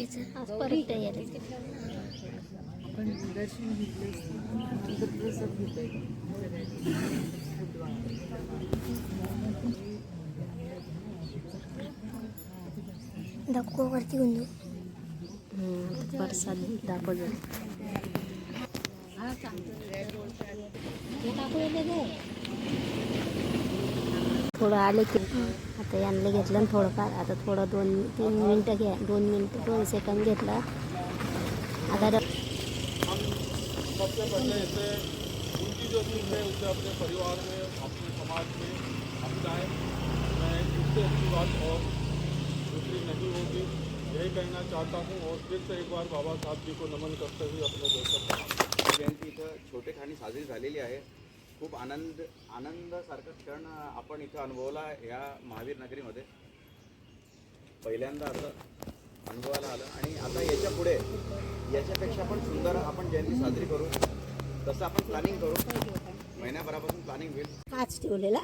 आज परत तयारी आपण दर्शन घेतलं प्रसाद घेतोय दाखव वरती गुंजू प्रसाद दाखवलं थोडं आले की तर यांना मिनट आणि थोडंफार आता थोडं दोन तीन मिनटं घ्या दोन मिनट दोन सेकंद घेतलं आता यही कहना चाहता हूँ और फिर से एक बार बाबा साहब जी को नमन करते हुए अपने जयंती इथं छोटेखानी साजरी है खूप आनंद आनंदासारखा क्षण आपण इथं अनुभवला या महावीर नगरीमध्ये. पहिल्यांदा असं अनुभवाला आलं आणि आता याच्यापुढे याच्यापेक्षा पण सुंदर आपण जयंती साजरी करू. तसं आपण प्लॅनिंग करू. महिन्याभरापासून प्लॅनिंग होईल. काच ठेवलेला.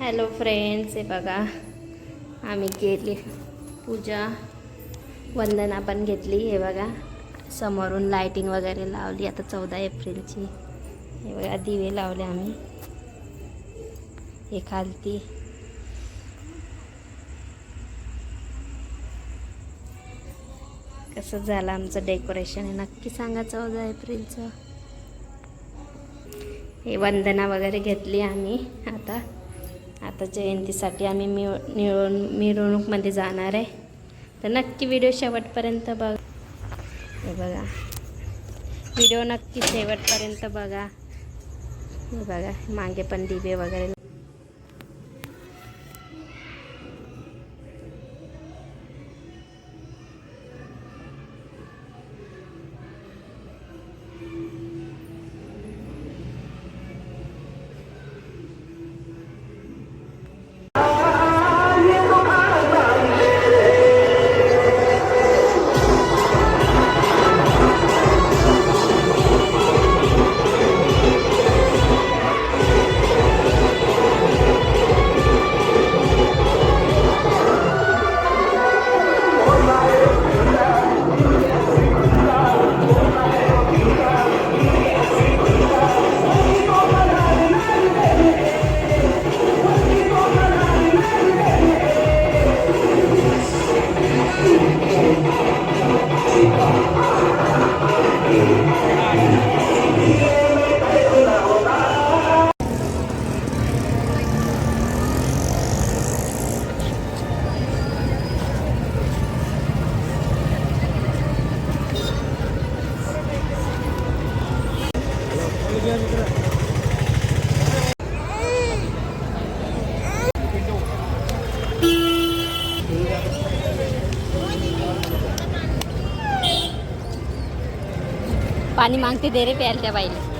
हॅलो फ्रेंड्स हे बघा आम्ही गेली पूजा. वंदना पण घेतली हे बघा. समोरून लाईटिंग वगैरे लावली. आता चौदा एप्रिलची. हे बघा दिवे लावले आम्ही. हे खालती. कसं झालं आमचं डेकोरेशन हे नक्की सांगा चौदा एप्रिलचं. हे वंदना वगैरे घेतली आम्ही. आता आता जयंतीसाठी आम्ही मिळ मिळून मिरवणूकमध्ये जाणार आहे. तर नक्की व्हिडिओ शेवटपर्यंत बघ. बघा. व्हिडिओ नक्की शेवटपर्यंत बघा. बघा मागे पण दिवे वगैरे पाणी मागते दे रे प्यायला त्या बाईला.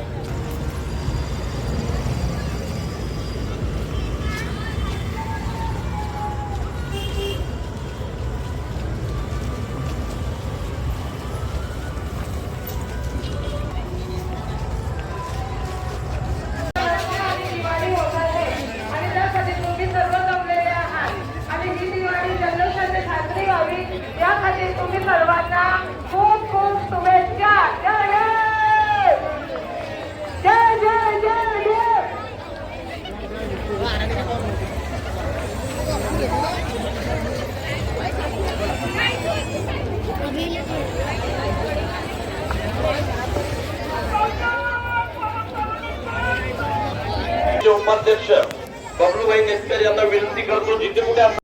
उपाध्यक्ष बबलूभाई नेतकर यांना विनंती करतो जिथे कुठे